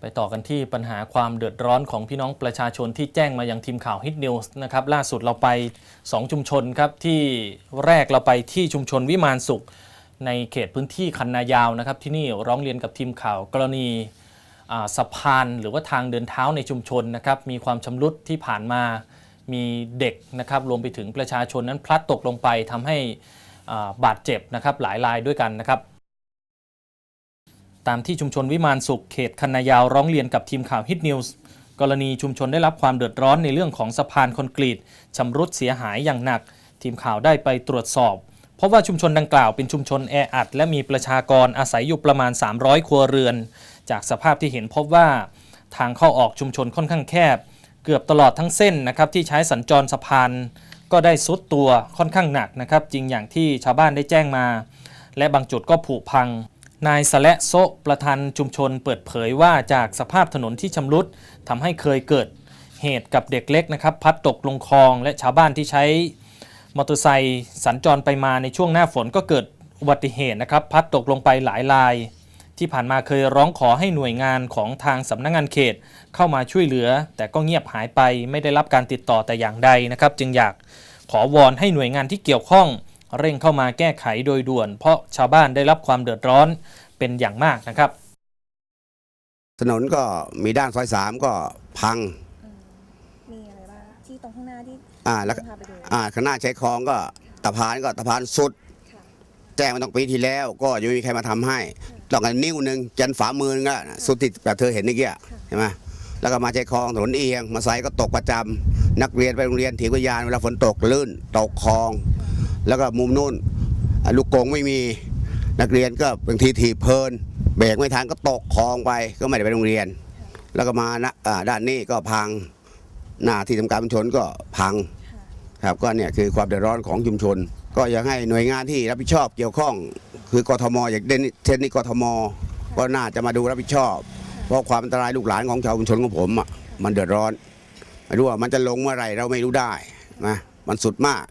ไปต่อกันที่ปัญหาความเดือดร้อนของพี่น้องประชาชนที่แจ้งมายังทีมข่าวฮิตนิวส์นะครับล่าสุดเราไป 2 ชุมชนครับที่แรกเราไปที่ชุมชนวิมานสุข ในเขตพื้นที่คันนายาวนะครับ ที่นี่ร้องเรียนกับทีมข่าวกรณีสะพานหรือว่าทางเดินเท้าในชุมชนนะครับมีความชำรุดที่ผ่านมามีเด็กนะครับรวมไปถึงประชาชนนั้นพลัดตกลงไปทำให้บาดเจ็บนะครับหลายรายด้วยกันนะครับ ตามที่ชุมชนวิมานสุขเขตคันนายาวร้องเรียนกับทีมข่าวฮิตนิวส์กรณีชุมชนได้รับความเดือดร้อนในเรื่องของสะพานคอนกรีตชำรุดเสียหายอย่างหนัก ทีมข่าวได้ไปตรวจสอบเพราะว่าชุมชนดังกล่าวเป็นชุมชนแออัด และมีประชากรอาศัยอยู่ประมาณ 300 ครัวเรือน จากสภาพที่เห็นพบว่า ทางเข้าออกชุมชนค่อนข้างแคบ เกือบตลอดทั้งเส้นนะครับที่ใช้สัญจรสะพานก็ได้ซุดตัวค่อนข้างหนักนะครับจริงอย่างที่ชาวบ้านได้แจ้งมา และบางจุดก็ผุพัง นายสะและโซประธานชุมชนเปิดเผยว่าจากสภาพถนนที่ชำรุดทำให้เคยเกิดเหตุกับเด็กเล็กนะครับ พัดตกลงคลองและชาวบ้านที่ใช้มอเตอร์ไซค์สัญจรไปมาในช่วงหน้าฝนก็เกิดอุบัติเหตุนะครับ พัดตกลงไปหลายราย ที่ผ่านมาเคยร้องขอให้หน่วยงานของทางสำนักงานเขตเข้ามาช่วยเหลือ แต่ก็เงียบหายไปไม่ได้รับการติดต่อแต่อย่างใดนะครับ จึงอยากขอวอนให้หน่วยงานที่เกี่ยวข้อง เร่งเข้ามาแก้ไขโดยด่วน เพราะชาวบ้านได้รับความเดือดร้อนเป็นอย่างมากนะครับ ถนนก็มีด้านซอยสามก็พังมีอะไรบ้างที่ตรงข้างหน้าที่อ่าแล้วก็พาไปดูอ่าข้างหน้าใช้คลองก็ตะพานก็ตะพานสุด ค่ะแจ้งมาตั้งปีที่แล้ว ก็ยังไม่มีใครมาทำให้ต้องกันนิ้วหนึ่งจันฝ่ามือนึงก็สุดที่แบบเธอเห็นเมื่อกี้ใช่ไหมแล้วก็มาใช้คลองถนนเอียง มาใส่ก็ตกประจำนักเรียนไปโรงเรียนถีบจักรยานเวลาฝนตกลื่นตกคลอง แล้วก็มุมนู่นลูกกงไม่มีนักเรียนก็บางทีถีบเพลินเบรกไม่ทันก็ตกคลองไปก็ไม่ได้ไปโรงเรียน แล้วก็มาด้านนี้ก็พังหน้าที่ทำการชุมชนก็พังครับก็เนี่ยคือความเดือดร้อนของชุมชน ก็อยากให้หน่วยงานที่รับผิดชอบเกี่ยวข้อง คือกทมอย่างเดนเช่นนี้กทม ก็น่าจะมาดูรับผิดชอบ เพราะความอันตรายลูกหลานของชาวชุมชนของผมอะมันเดือดร้อนไม่รู้ว่ามันจะลงเมื่อไรเราไม่รู้ได้นะมันสุดมาก